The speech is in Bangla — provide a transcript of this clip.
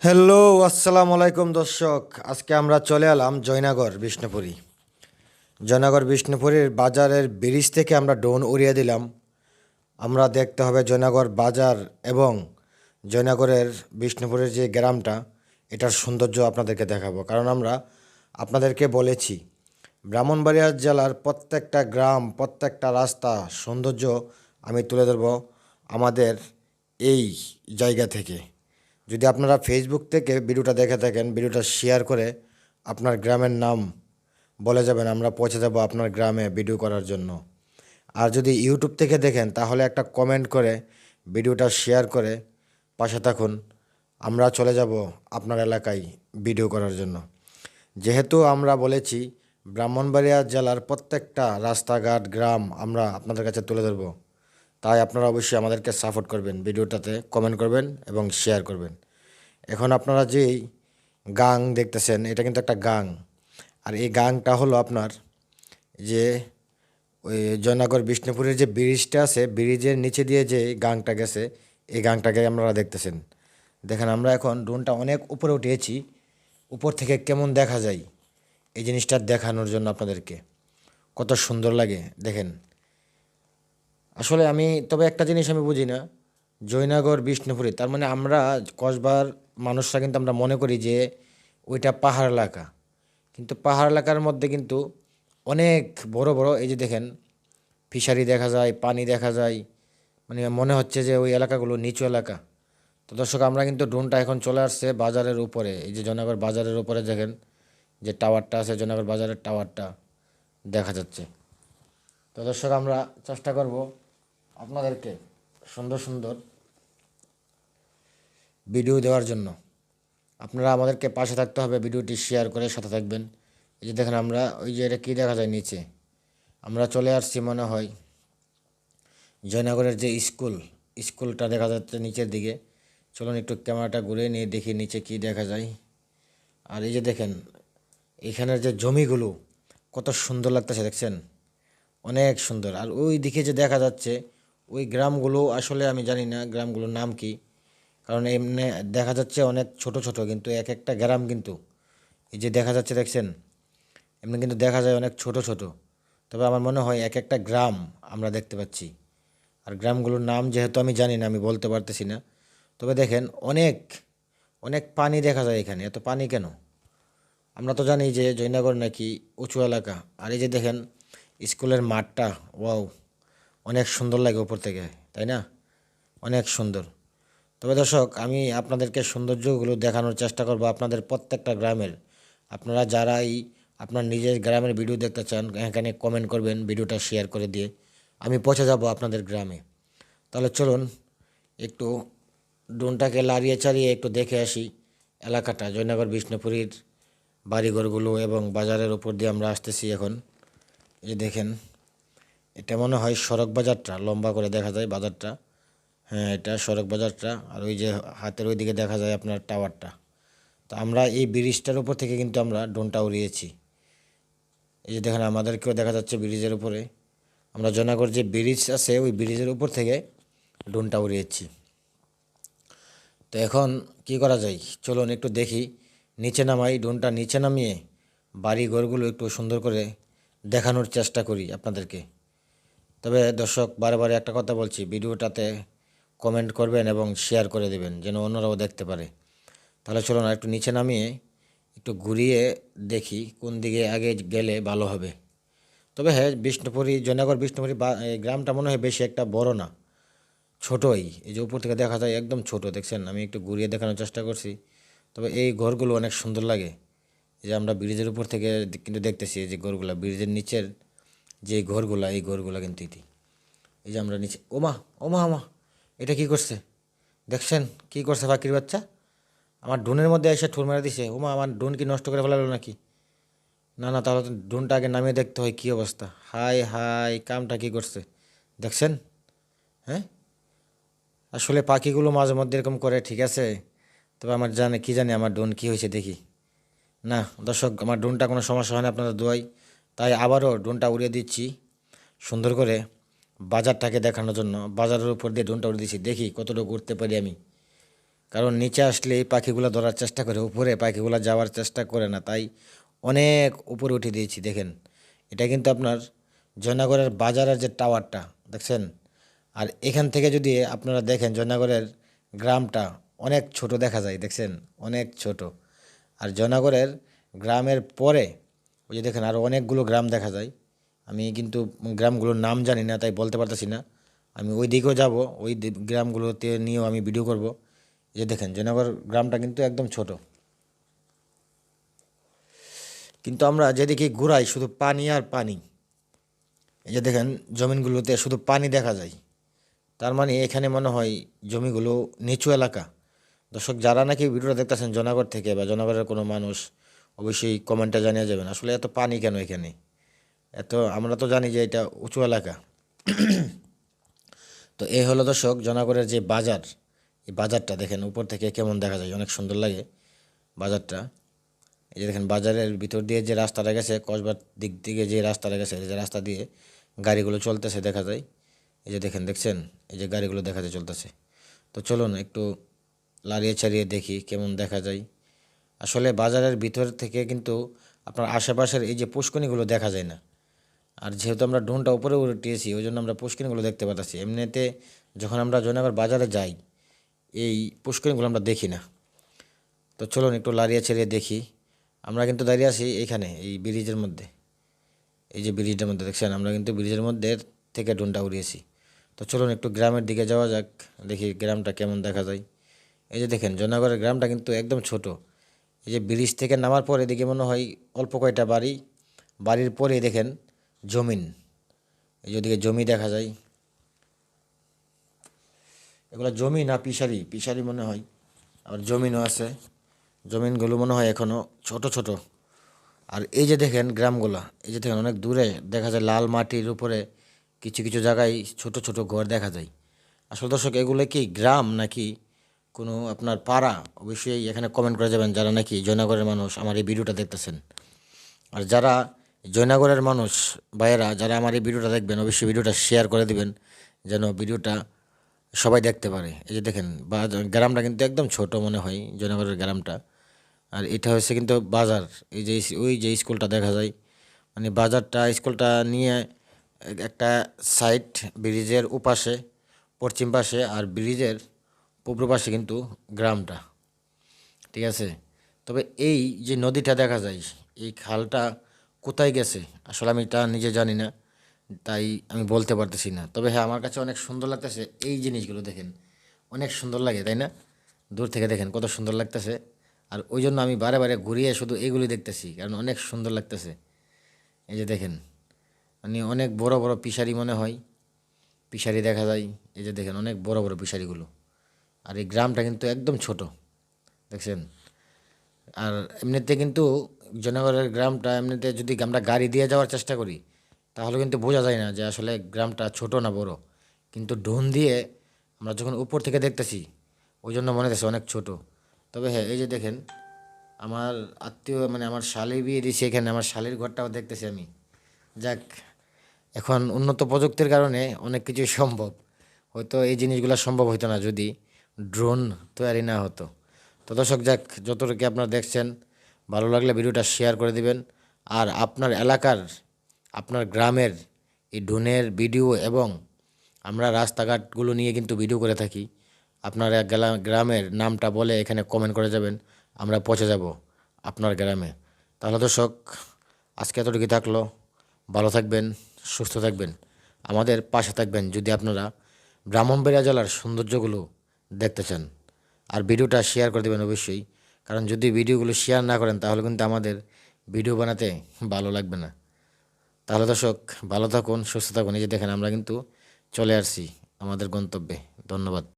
হ্যালো আসসালামু আলাইকুম দর্শক। আজকে আমরা চলে এলাম জয়নগর, বিষ্ণুপুরী। জয়নগর, বিষ্ণুপুরীর বাজারের ব্রিজ থেকে আমরা ড্রোন উড়িয়ে দিলাম। আমরা দেখতে হবে জয়নগর বাজার এবং জয়নগরের বিষ্ণুপুরের যে গ্রামটা, এটার সৌন্দর্য আপনাদেরকে দেখাবো। কারণ আমরা আপনাদেরকে বলেছি, ব্রাহ্মণবাড়িয়া জেলার প্রত্যেকটা গ্রাম, প্রত্যেকটা রাস্তা সৌন্দর্য আমি তুলে ধরবো আমাদের এই জায়গা থেকে। যদি আপনারা ফেসবুক থেকে ভিডিওটা দেখে থাকেন, ভিডিওটা শেয়ার করে আপনার গ্রামের নাম বলে যাবেন, আমরা পৌঁছে যাব আপনার গ্রামে ভিডিও করার জন্য। আর যদি ইউটিউব থেকে দেখেন, তাহলে একটা কমেন্ট করে ভিডিওটা শেয়ার করে পাশে থাকুন। আমরা চলে যাব আপনার এলাকায় ভিডিও করার জন্য। যেহেতু আমরা বলেছি ব্রাহ্মণবাড়িয়া জেলার প্রত্যেকটা রাস্তাঘাট, গ্রাম আমরা আপনাদের কাছে তুলে ধরবো। তাই আপনারা অবশ্যই আমাদেরকে সাপোর্ট করবেন, ভিডিওটাতে কমেন্ট করবেন এবং শেয়ার করবেন। এখন আপনারা যেই গাং দেখতেছেন, এটা কিন্তু একটা গাং আর এই গাংটা হলো আপনার যে ওই জয়নগর, বিষ্ণুপুরের যে ব্রিজটা আছে ব্রিজের নিচে দিয়ে যে গাংটা গেছে, এই গাংটাকে আপনারা দেখতেছেন। দেখেন, আমরা এখন ড্রোনটা অনেক উপরে উঠিয়েছি। উপর থেকে কেমন দেখা যায়? এই জিনিসটা দেখানোর জন্য আপনাদেরকে। কত সুন্দর লাগে, দেখেন। আসলে আমি, তবে একটা জিনিস আমি বুঝি না, জয়নগর, বিষ্ণুপুরী, তার মানে আমরা কসবার মানুষরা কিন্তু আমরা মনে করি যে ওইটা পাহাড় এলাকা। কিন্তু পাহাড় এলাকার মধ্যে কিন্তু অনেক বড় বড়, এই যে দেখেন, ফিশারি দেখা যায়, পানি দেখা যায় মানে মনে হচ্ছে যে ওই এলাকাগুলো নিচু এলাকা। তো দর্শক, আমরা কিন্তু ড্রোনটা এখন চলে আসছে বাজারের উপরে, এই যে জয়নগর বাজারের উপরে দেখেন, যে টাওয়ারটা আছে, জয়নগর বাজারের টাওয়ারটা দেখা যাচ্ছে। তো দর্শক, আমরা চেষ্টা করব আপনাদেরকে সুন্দর সুন্দর ভিডিও দেওয়ার জন্য। আপনারা আমাদেরকে পাশে থাকতে হবে, ভিডিওটি শেয়ার করে সাথে থাকবেন। এই যে দেখেন আমরা, ওই যে এটা কী দেখা যায় নিচে? আমরা চলে আসছি মনে হয় জয়নগরের যে স্কুল, স্কুলটা দেখা যাচ্ছে নিচের দিকে। চলুন একটু ক্যামেরাটা ঘুরে নিয়ে দেখি নিচে কী দেখা যায়। আর এই যে দেখেন, এখানের যে জমিগুলো, কত সুন্দর লাগতেছে, দেখছেন? অনেক সুন্দর। আর ওই দিকে যে দেখা যাচ্ছে ওই গ্রামগুলো আসলে আমি জানি না, গ্রামগুলোর নাম কি। কারণ এমনি দেখা যাচ্ছে অনেক ছোট ছোট, কিন্তু এক একটা গ্রাম কিন্তু, এই যে দেখা যাচ্ছে দেখছেন, এমনি কিন্তু দেখা যায় অনেক ছোট ছোট। তবে আমার মনে হয় এক একটা গ্রাম আমরা দেখতে পাচ্ছি। আর গ্রামগুলোর নাম যেহেতু আমি জানি না, আমি বলতে পারতেছি না। তবে দেখেন অনেক অনেক পানি দেখা যায় এখানে। এত পানি কেন? আমরা তো জানি যে জয়নগর নাকি উঁচু এলাকা। আর এই যে দেখেন, স্কুলের মাঠটা, ওয়াও অনেক সুন্দর লাগে উপর থেকে, তাই না? অনেক সুন্দর। তবে দর্শক, আমি আপনাদেরকে সৌন্দর্যগুলো দেখানোর চেষ্টা করব আপনাদের প্রত্যেকটা গ্রামের। আপনারা যারাই আপনার নিজের গ্রামের ভিডিও দেখতে চান, এখানে কমেন্ট করবেন, ভিডিওটা শেয়ার করে দিয়ে আমি পৌঁছে যাব আপনাদের গ্রামে। তাহলে চলুন, একটু ড্রোনটাকে লাড়িয়ে চালিয়ে একটু দেখে আসি এলাকাটা, জয়নগর, বিষ্ণুপুরীর বাড়িঘরগুলো এবং বাজারের উপর দিয়ে আমরা আসতেছি এখন। এই দেখেন এটা মনে হয় সড়ক বাজারটা, লম্বা করে দেখা যায় বাজারটা। হ্যাঁ এটা সড়ক বাজারটা, আর ওই যে হাতের ওই দিকে দেখা যায় আপনার টাওয়ারটা। তো আমরা এই ব্রিজটার উপর থেকে কিন্তু আমরা ড্রোনটা উড়িয়েছি। এই যে দেখেন, আমাদেরকেও দেখা যাচ্ছে ব্রিজের উপরে। আমরা জনাগর যে ব্রিজ আছে, ওই ব্রিজের উপর থেকে ড্রোনটা উড়িয়েছি। তো এখন কি করা যায়? চলুন একটু দেখি। নিচে নামাই, ড্রোনটা নিচে নামিয়ে বাড়ি ঘরগুলো একটু সুন্দর করে দেখানোর চেষ্টা করি আপনাদেরকে। তবে দর্শক, বারে একটা কথা বলছি, ভিডিওটাতে কমেন্ট করবেন এবং শেয়ার করে দেবেন, যেন অন্যরাও দেখতে পারে। তাহলে চলুন একটু নিচে নামিয়ে একটু ঘুরিয়ে দেখি কোন দিকে আগে গেলে ভালো হবে। তবে হ্যাঁ বিষ্ণুপুরী, জয়নগর, বিষ্ণুপুরী গ্রামটা মনে হয় বেশি একটা বড় না, ছোটোই। এই যে উপর থেকে দেখা যায় একদম ছোট, দেখছেন? আমি একটু ঘুরিয়ে দেখানোর চেষ্টা করছি। তবে এই ঘরগুলো অনেক সুন্দর লাগে। যে আমরা ব্রিজের উপর থেকে কিন্তু দেখতেছি যে ঘরগুলো, ব্রিজের নিচের যে ঘরগুলা, এই ঘরগুলা কিন্তু এটি এই যে আমরা নিচে, ওমা ওমা ওমা, এটা কি করছে? দেখছেন কি করছে পাখির বাচ্চা? আমার ড্রোনের মধ্যে এসে ঠুর মেরে দিছে, ওমা, আমার ড্রোন কি নষ্ট করে ফেলালো নাকি? না না, তাহলে তো ড্রোনটা আগে নামিয়ে দেখতে হয় কী অবস্থা। হাই হাই, কামটা কি করছে? দেখছেন? হ্যাঁ? আসলে পাখিগুলো মাঝে মধ্যে এরকম করে, ঠিক আছে? তবে আমার জানে, কি জানি আমার ড্রোন কী হয়েছে দেখি। না, দর্শক, আমার ড্রোনটা কোনো সমস্যা হয় না, আপনাদের দোয়াই। তাই আবারও ড্রোনটা উড়িয়ে দিচ্ছি, সুন্দর করে বাজারটাকে দেখানোর জন্য। বাজারের উপর দিয়ে ড্রোনটা উড়িয়ে দিচ্ছি, দেখি কতটুকু উঠতে পারি আমি। কারণ নিচে আসলে পাখিগুলো ধরার চেষ্টা করে, উপরে পাখিগুলো যাওয়ার চেষ্টা করে না, তাই অনেক উপরে উঠে দিয়েছি, দেখেন। এটা কিন্তু আপনার জয়নগরের বাজারের যে টাওয়ারটা, দেখছেন? আর এখান থেকে যদি আপনারা দেখেন, জয়নগরের গ্রামটা অনেক ছোট দেখা যায়, দেখছেন? অনেক ছোট। আর জয়নগরের গ্রামের পরে ওই যে দেখেন আরও অনেকগুলো গ্রাম দেখা যায়। আমি কিন্তু গ্রামগুলোর নাম জানি না, তাই বলতে পারতেছি না। আমি ওই দিকেও যাব, ওই গ্রামগুলোতে নিয়েও আমি ভিডিও করব। যে দেখেন, জয়নগর গ্রামটা কিন্তু একদম ছোট। কিন্তু আমরা যেদিকে ঘুরাই, শুধু পানি আর পানি। এই যে দেখেন, জমিনগুলোতে শুধু পানি দেখা যায়। তার মানে এখানে মনে হয় জমিগুলো নিচু এলাকা। দর্শক, যারা নাকি ভিডিওটা দেখতেছেন জনগর থেকে বা জনগরের কোনো মানুষ অবশ্যই কমেন্টে জানিয়ে যাবেন। আসলে এত পানি কেন এখানে? এত, আমরা তো জানি যে এটা উঁচু এলাকা। তো এই হলো দর্শক জনগরের যে বাজার, এই বাজারটা দেখেন, উপর থেকে কেমন দেখা যায়, অনেক সুন্দর লাগে বাজারটা। এই যে দেখেন, বাজারের ভিতর দিয়ে যে রাস্তাটা গেছে, কসবার দিক থেকে যে রাস্তাটা গেছে যে রাস্তা দিয়ে গাড়িগুলো চলতেছে দেখা যায়। এই যে দেখেন, দেখছেন? এই যে গাড়িগুলো দেখা যায় চলতেছে। তো চলুন একটু লাড়িয়ে ছাড়িয়ে দেখি কেমন দেখা যায়। আসলে বাজারের ভিতর থেকে কিন্তু আপনার আশেপাশের এই যে পুষ্কনিগুলো দেখা যায় না। আর যেহেতু আমরা ড্রোনটা উপরে উঠিয়েছি ওই জন্য আমরা পুষ্করিণীগুলো দেখতে পাচ্ছি এমনিতে যখন আমরা জয়নগর বাজারে যাই, এই পুষ্করিণীগুলো আমরা দেখি না। তো চলুন একটু লাড়িয়ে ছেড়িয়ে দেখি। আমরা কিন্তু দাঁড়িয়ে আছি এইখানে এই ব্রিজের মধ্যে। এই যে ব্রিজটার মধ্যে, দেখছেন? আমরা কিন্তু ব্রিজের মধ্যে থেকে ডোনটা উড়িয়েছি। তো চলুন একটু গ্রামের দিকে যাওয়া যাক, দেখি গ্রামটা কেমন দেখা যায়। এই যে দেখেন, জয়নগরের গ্রামটা কিন্তু একদম ছোট। এই যে ব্রিজ থেকে নামার পরে এদিকে মনে হয় অল্প কয়টা বাড়ি, বাড়ির পরে দেখেন জমিন। এই যেদিকে জমি দেখা যায়। এগুলো জমি না পিসারি? পিসারি মনে হয়। আবার জমিনও আছে। জমিনগুলো মনে হয় এখনও ছোট ছোট। আর এই যে দেখেন গ্রামগুলা, এই যে দেখেন অনেক দূরে দেখা যায় লাল মাটির উপরে কিছু কিছু জায়গায় ছোট ছোট ঘর দেখা যায়। আসলে দর্শক, এগুলো কি গ্রাম নাকি কোনো আপনার পাড়া, অবশ্যই এখানে কমেন্ট করে যাবেন যারা নাকি জয়নগরের মানুষ আমার এই ভিডিওটা দেখতেছেন। আর যারা জয়নগরের মানুষ, ভাইয়েরা, যারা আমার এই ভিডিওটা দেখবেন, অবশ্যই ভিডিওটা শেয়ার করে দিবেন, যেন ভিডিওটা সবাই দেখতে পারে। এই যে দেখেন, বা গ্রামটা কিন্তু একদম ছোট মনে হয়, জয়নগরের গ্রামটা। আর এটা হচ্ছে কিন্তু বাজার, এই যে ওই যে স্কুলটা দেখা যায়। মানে বাজারটা, স্কুলটা নিয়ে একটা সাইড ব্রিজের উপাশে, পশ্চিম পাশে, আর ব্রিজের পূর্ব পাশে কিন্তু গ্রামটা, ঠিক আছে? তবে এই যে নদীটা দেখা যায়, এই খালটা কোথায় গেছে? আসলে আমি তা নিজে জানি না, তাই আমি বলতে পারতেছি না। তবে হ্যাঁ আমার কাছে অনেক সুন্দর লাগতেছে এই জিনিসগুলো দেখেন। অনেক সুন্দর লাগে, তাই না? দূর থেকে দেখেন কত সুন্দর লাগতেছে। আর ওই জন্য আমি বারে বারে ঘুরিয়ে শুধু এইগুলি দেখতেছি, কারণ অনেক সুন্দর লাগতেছে। এই যে দেখেন মানে অনেক বড় বড় পিসারি মনে হয়। পিসারি দেখা যায়, এই যে দেখেন অনেক বড় বড় পিসারিগুলো। আর এই গ্রামটা কিন্তু একদম ছোট, দেখছেন? আর এমনিতে কিন্তু জনগণের গ্রামটা, এমনিতে যদি আমরা গাড়ি দিয়ে যাওয়ার চেষ্টা করি, তাহলে কিন্তু বোঝা যায় না যে আসলে গ্রামটা ছোট না বড়। কিন্তু ড্রোন দিয়ে আমরা যখন উপর থেকে দেখতেছি, ওই জন্য মনে হচ্ছে অনেক ছোট। তবে হ্যাঁ এই যে দেখেন, আমার আত্মীয় মানে আমার শালি বিয়ে দিয়েছি এখানে, আমার শালির ঘরটাও দেখতেছি আমি। যাক, এখন উন্নত প্রযুক্তির কারণে অনেক কিছুই সম্ভব। হয়তো এই জিনিসগুলো সম্ভব হতো না যদি ড্রোন তৈরি না হতো। তো দর্শক যাক, যতটুকু আপনারা দেখছেন, ভালো লাগলে ভিডিওটা শেয়ার করে দিবেন। আর আপনার এলাকার, আপনার গ্রামের এই ড্রোনের ভিডিও এবং আমরা রাস্তাঘাটগুলো নিয়ে কিন্তু ভিডিও করে থাকি। আপনার গ্রামের নামটা বলে এখানে কমেন্ট করে যাবেন, আমরা পৌঁছে যাব আপনার গ্রামে। তাহলে দর্শক, আজকে এতটুকু থাকল। ভালো থাকবেন, সুস্থ থাকবেন। আমাদের পাশে থাকবেন যদি আপনারা ব্রাহ্মণবাড়িয়া জেলার সৌন্দর্যগুলো দেখতে চান আর ভিডিওটা শেয়ার করে দেবেন অবশ্যই। কারণ যদি ভিডিওগুলো শেয়ার না করেন, তাহলে কিন্তু আমাদের ভিডিও বানাতে ভালো লাগবে না। তাহলে দর্শক, ভালো থাকুন, সুস্থ থাকুন। এই যে দেখেন, আমরা কিন্তু চলে আসছি আমাদের গন্তব্যে। ধন্যবাদ।